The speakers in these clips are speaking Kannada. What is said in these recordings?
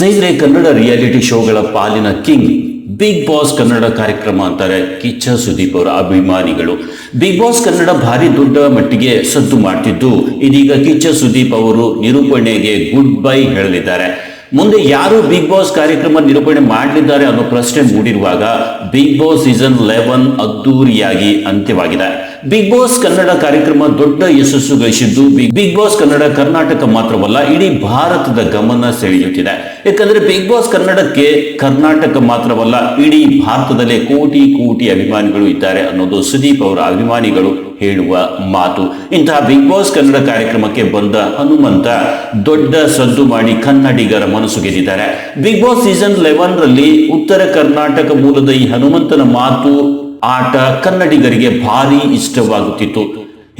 ಸ್ನೇಹಿತರೆ, ಕನ್ನಡ ರಿಯಾಲಿಟಿ ಶೋಗಳ ಪಾಲಿನ ಕಿಂಗ್ ಬಿಗ್ ಬಾಸ್ ಕನ್ನಡ ಕಾರ್ಯಕ್ರಮ ಅಂತಾರೆ ಕಿಚ್ಚ ಸುದೀಪ್ ಅವರ ಅಭಿಮಾನಿಗಳು. ಬಿಗ್ ಬಾಸ್ ಕನ್ನಡ ಭಾರಿ ದೊಡ್ಡ ಮಟ್ಟಿಗೆ ಸದ್ದು ಮಾಡ್ತಿದ್ದು, ಇದೀಗ ಕಿಚ್ಚ ಸುದೀಪ್ ಅವರು ನಿರೂಪಣೆಗೆ ಗುಡ್ ಬೈ ಹೇಳಲಿದ್ದಾರೆ. ಮುಂದೆ ಯಾರು ಬಿಗ್ ಬಾಸ್ ಕಾರ್ಯಕ್ರಮ ನಿರೂಪಣೆ ಮಾಡಲಿದ್ದಾರೆ ಅನ್ನೋ ಪ್ರಶ್ನೆ ಮೂಡಿರುವಾಗ ಬಿಗ್ ಬಾಸ್ ಸೀಸನ್ ಲೆವೆನ್ ಅದ್ದೂರಿಯಾಗಿ ಅಂತ್ಯವಾಗಿದೆ. ಬಿಗ್ ಬಾಸ್ ಕನ್ನಡ ಕಾರ್ಯಕ್ರಮ ದೊಡ್ಡ ಯಶಸ್ಸು ಗಳಿಸಿದ್ದು ಬಿಗ್ ಬಾಸ್ ಕನ್ನಡ ಕರ್ನಾಟಕ ಮಾತ್ರವಲ್ಲ, ಇಡೀ ಭಾರತದ ಗಮನ ಸೆಳೆಯುತ್ತಿದೆ. ಯಾಕಂದ್ರೆ ಬಿಗ್ ಬಾಸ್ ಕನ್ನಡಕ್ಕೆ ಕರ್ನಾಟಕ ಮಾತ್ರವಲ್ಲ, ಇಡೀ ಭಾರತದಲ್ಲೇ ಕೋಟಿ ಕೋಟಿ ಅಭಿಮಾನಿಗಳು ಇದ್ದಾರೆ ಅನ್ನೋದು ಸುದೀಪ್ ಅವರ ಅಭಿಮಾನಿಗಳು ಹೇಳುವ ಮಾತು. ಇಂತಹ ಬಿಗ್ ಬಾಸ್ ಕನ್ನಡ ಕಾರ್ಯಕ್ರಮಕ್ಕೆ ಬಂದ ಹನುಮಂತ ದೊಡ್ಡ ಸದ್ದು ಮಾಡಿ ಕನ್ನಡಿಗರ ಮನಸ್ಸು ಗೆದ್ದಿದ್ದಾರೆ. ಬಿಗ್ ಬಾಸ್ ಸೀಸನ್ ಲೆವೆನ್ ರಲ್ಲಿ ಉತ್ತರ ಕರ್ನಾಟಕ ಮೂಲದ ಈ ಹನುಮಂತನ ಮಾತು ಆಟ ಕನ್ನಡಿಗರಿಗೆ ಭಾರಿ ಇಷ್ಟವಾಗುತ್ತಿತ್ತು.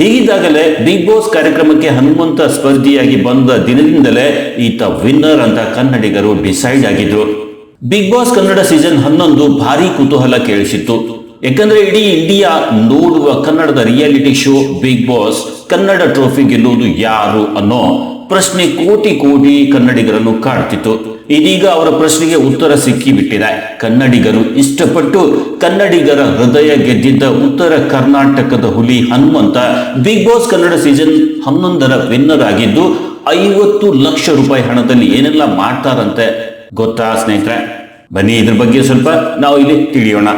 ಹೀಗಿದ್ದಾಗಲೇ ಬಿಗ್ ಬಾಸ್ ಕಾರ್ಯಕ್ರಮಕ್ಕೆ ಹನುಮಂತ ಸ್ಪರ್ಧಿಯಾಗಿ ಬಂದ ದಿನದಿಂದಲೇ ಈತ ವಿನ್ನರ್ ಅಂತ ಕನ್ನಡಿಗರು ಡಿಸೈಡ್ ಆಗಿದ್ರು. ಬಿಗ್ ಬಾಸ್ ಕನ್ನಡ ಸೀಸನ್ ಹನ್ನೊಂದು ಭಾರಿ ಕುತೂಹಲ ಕೇಳಿಸಿತ್ತು. ಯಾಕಂದ್ರೆ ಇಡೀ ಇಂಡಿಯಾ ನೋಡುವ ಕನ್ನಡದ reality show big boss Kannada trophy ಗೆಲ್ಲುವುದು ಯಾರು ಅನ್ನೋ ಪ್ರಶ್ನೆ ಕೋಟಿ ಕೋಟಿ ಕನ್ನಡಿಗರನ್ನು ಕಾಡ್ತಿತ್ತು. ಇದೀಗ ಅವರ ಪ್ರಶ್ನೆಗೆ ಉತ್ತರ ಸಿಕ್ಕಿಬಿಟ್ಟಿದೆ. ಕನ್ನಡಿಗರು ಇಷ್ಟಪಟ್ಟು ಕನ್ನಡಿಗರ ಹೃದಯ ಗೆದ್ದಿದ್ದ ಉತ್ತರ ಕರ್ನಾಟಕದ ಹುಲಿ Hanumantha big boss Kannada season ಹನ್ನೊಂದರ ವಿನ್ನರ್ ಆಗಿದ್ದು, ಐವತ್ತು ಲಕ್ಷ ರೂಪಾಯಿ ಹಣದಲ್ಲಿ ಏನೆಲ್ಲ ಮಾಡ್ತಾರಂತೆ ಗೊತ್ತಾ ಸ್ನೇಹಿತರೆ? ಬನ್ನಿ ಇದ್ರ ಬಗ್ಗೆ ಸ್ವಲ್ಪ ನಾವು ಇಲ್ಲಿ ತಿಳಿಯೋಣ.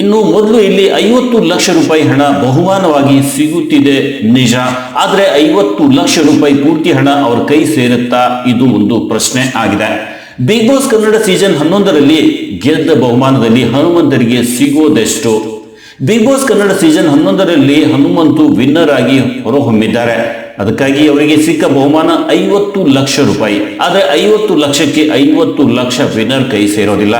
ಇನ್ನು ಮೊದಲು ಇಲ್ಲಿ ಐವತ್ತು ಲಕ್ಷ ರೂಪಾಯಿ ಹಣ ಬಹುಮಾನವಾಗಿ ಸಿಗುತ್ತಿದೆ ನಿಜ. ಆದರೆ ಐವತ್ತು ಲಕ್ಷ ರೂಪಾಯಿ ಪೂರ್ತಿ ಹಣ ಅವ್ರ ಕೈ ಸೇರುತ್ತಾ? ಇದು ಒಂದು ಪ್ರಶ್ನೆ ಆಗಿದೆ. ಬಿಗ್ ಬಾಸ್ ಕನ್ನಡ ಸೀಸನ್ ಹನ್ನೊಂದರಲ್ಲಿ ಗೆದ್ದ ಬಹುಮಾನದಲ್ಲಿ ಹನುಮಂತರಿಗೆ ಸಿಗೋದೆಷ್ಟು? ಬಿಗ್ ಬಾಸ್ ಕನ್ನಡ ಸೀಸನ್ ಹನ್ನೊಂದರಲ್ಲಿ ಹನುಮಂತು ವಿನ್ನರ್ ಆಗಿ ಹೊರಹೊಮ್ಮಿದ್ದಾರೆ. ಅದಕ್ಕಾಗಿ ಅವರಿಗೆ ಸಿಕ್ಕ ಬಹುಮಾನ ಐವತ್ತು ಲಕ್ಷ ರೂಪಾಯಿ. ಆದರೆ ಐವತ್ತು ಲಕ್ಷಕ್ಕೆ ಐವತ್ತು ಲಕ್ಷ ವಿನ್ನರ್ ಕೈ ಸೇರೋದಿಲ್ಲ.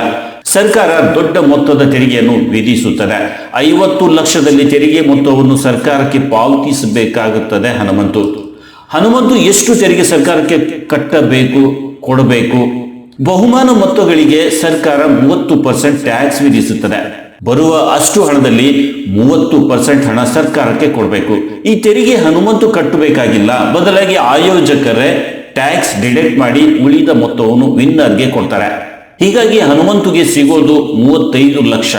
ಸರ್ಕಾರ ದೊಡ್ಡ ಮೊತ್ತದ ತೆರಿಗೆಯನ್ನು ವಿಧಿಸುತ್ತದೆ. ಐವತ್ತು ಲಕ್ಷದಲ್ಲಿ ತೆರಿಗೆ ಮೊತ್ತವನ್ನು ಸರ್ಕಾರಕ್ಕೆ ಪಾವತಿಸಬೇಕಾಗುತ್ತದೆ ಹನುಮಂತು. ಹನುಮಂತು ಎಷ್ಟು ತೆರಿಗೆ ಸರ್ಕಾರಕ್ಕೆ ಕಟ್ಟಬೇಕು, ಕೊಡಬೇಕು? ಬಹುಮಾನ ಮೊತ್ತಗಳಿಗೆ ಸರ್ಕಾರ ಮೂವತ್ತು ಪರ್ಸೆಂಟ್ ಟ್ಯಾಕ್ಸ್ ವಿಧಿಸುತ್ತದೆ. ಬರುವ ಅಷ್ಟು ಹಣದಲ್ಲಿ ಮೂವತ್ತು ಪರ್ಸೆಂಟ್ ಹಣ ಸರ್ಕಾರಕ್ಕೆ ಕೊಡಬೇಕು. ಈ ತೆರಿಗೆ ಹನುಮಂತು ಕಟ್ಟಬೇಕಾಗಿಲ್ಲ. ಬದಲಾಗಿ ಆಯೋಜಕರೇ ಟ್ಯಾಕ್ಸ್ ಡಿಡೆಕ್ಟ್ ಮಾಡಿ ಉಳಿದ ಮೊತ್ತವನ್ನು ವಿನ್ನರ್ಗೆ ಕೊಡ್ತಾರೆ. ಹೀಗಾಗಿ ಹನುಮಂತುಗೆ ಸಿಗೋದು ಮೂವತ್ತೈದು ಲಕ್ಷ.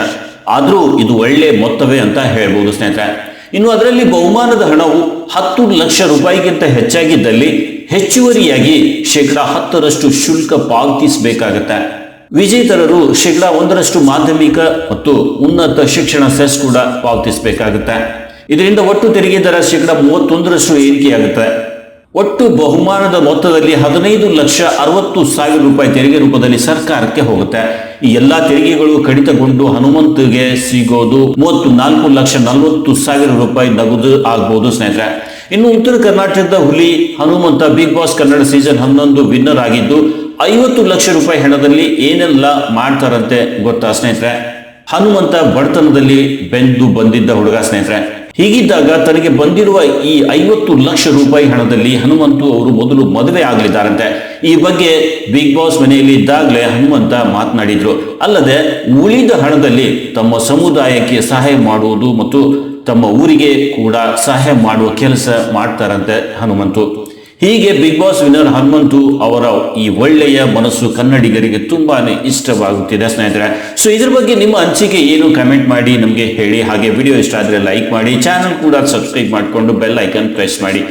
ಆದ್ರೂ ಇದು ಒಳ್ಳೆ ಮೊತ್ತವೇ ಅಂತ ಹೇಳ್ಬೋದು ಸ್ನೇಹಿತರೆ. ಇನ್ನು ಅದರಲ್ಲಿ ಬಹುಮಾನದ ಹಣವು ಹತ್ತು ಲಕ್ಷ ರೂಪಾಯಿಗಿಂತ ಹೆಚ್ಚಾಗಿದ್ದಲ್ಲಿ ಹೆಚ್ಚುವರಿಯಾಗಿ ಶೇಕಡ ಹತ್ತರಷ್ಟು ಶುಲ್ಕ ಪಾವತಿಸಬೇಕಾಗತ್ತೆ. ವಿಜೇತರರು ಶೇಕಡಾ ಒಂದರಷ್ಟು ಮಾಧ್ಯಮಿಕ ಮತ್ತು ಉನ್ನತ ಶಿಕ್ಷಣ ಸೆಸ್ ಕೂಡ ಪಾವತಿಸಬೇಕಾಗುತ್ತೆ. ಇದರಿಂದ ಒಟ್ಟು ತೆರಿಗೆ ದರ ಶೇಕಡಾ ಮೂವತ್ತೊಂದರಷ್ಟು ಏರಿಕೆಯಾಗುತ್ತೆ. ಒಟ್ಟು ಬಹುಮಾನದ ಮೊತ್ತದಲ್ಲಿ ಹದಿನೈದು ಲಕ್ಷ ಅರವತ್ತು ಸಾವಿರ ರೂಪಾಯಿ ತೆರಿಗೆ ರೂಪದಲ್ಲಿ ಸರ್ಕಾರಕ್ಕೆ ಹೋಗುತ್ತೆ. ಈ ಎಲ್ಲಾ ತೆರಿಗೆಗಳು ಕಡಿತಗೊಂಡು ಹನುಮಂತಿಗೆ ಸಿಗೋದು ಮೂವತ್ತು ನಾಲ್ಕು ಲಕ್ಷ ನಲವತ್ತು ಸಾವಿರ ರೂಪಾಯಿ ನಗದು ಆಗ್ಬೋದು ಸ್ನೇಹಿತರೆ. ಇನ್ನು ಉತ್ತರ ಕರ್ನಾಟಕದ ಹುಲಿ Hanumantha big boss Kannada season ಹನ್ನೊಂದು ವಿನ್ನರ್ ಆಗಿದ್ದು ಐವತ್ತು ಲಕ್ಷ ರೂಪಾಯಿ ಹಣದಲ್ಲಿ ಏನೆಲ್ಲ ಮಾಡ್ತಾರಂತೆ ಗೊತ್ತಾ ಸ್ನೇಹಿತರೆ? ಹನುಮಂತ ಬಡತನದಲ್ಲಿ ಬೆಂದು ಬಂದಿದ್ದ ಹುಡುಗ ಸ್ನೇಹಿತರೆ. ಹೀಗಿದ್ದಾಗ ತನಗೆ ಬಂದಿರುವ ಈ ಐವತ್ತು ಲಕ್ಷ ರೂಪಾಯಿ ಹಣದಲ್ಲಿ ಹನುಮಂತು ಅವರು ಮೊದಲು ಮದುವೆ ಆಗಲಿದ್ದಾರಂತೆ. ಈ ಬಗ್ಗೆ ಬಿಗ್ ಬಾಸ್ ಮನೆಯಲ್ಲಿ ಇದ್ದಾಗಲೇ ಹನುಮಂತ ಮಾತನಾಡಿದ್ರು. ಅಲ್ಲದೆ ಉಳಿದ ಹಣದಲ್ಲಿ ತಮ್ಮ ಸಮುದಾಯಕ್ಕೆ ಸಹಾಯ ಮಾಡುವುದು ಮತ್ತು ತಮ್ಮ ಊರಿಗೆ ಕೂಡ ಸಹಾಯ ಮಾಡುವ ಕೆಲಸ ಮಾಡ್ತಾರಂತೆ ಹನುಮಂತು. ಹೀಗೆ ಬಿಗ್ ಬಾಸ್ ವಿನ್ನರ್ ಹನುಮಂತು ಅವರ ಈ ಒಳ್ಳೆಯ ಮನಸ್ಸು ಕನ್ನಡಿಗರಿಗೆ ತುಂಬಾನೇ ಇಷ್ಟವಾಗುತ್ತಿದೆ ಸ್ನೇಹಿತರೆ. ಸೊ ಇದ್ರ ಬಗ್ಗೆ ನಿಮ್ಮ ಅನಿಸಿಕೆ ಏನು ಕಮೆಂಟ್ ಮಾಡಿ ನಮಗೆ ಹೇಳಿ. ಹಾಗೆ ವಿಡಿಯೋ ಇಷ್ಟ ಆದರೆ ಲೈಕ್ ಮಾಡಿ ಚಾನಲ್ ಕೂಡ ಸಬ್ಸ್ಕ್ರೈಬ್ ಮಾಡಿಕೊಂಡು ಬೆಲ್ ಐಕನ್ ಪ್ರೆಸ್ ಮಾಡಿ.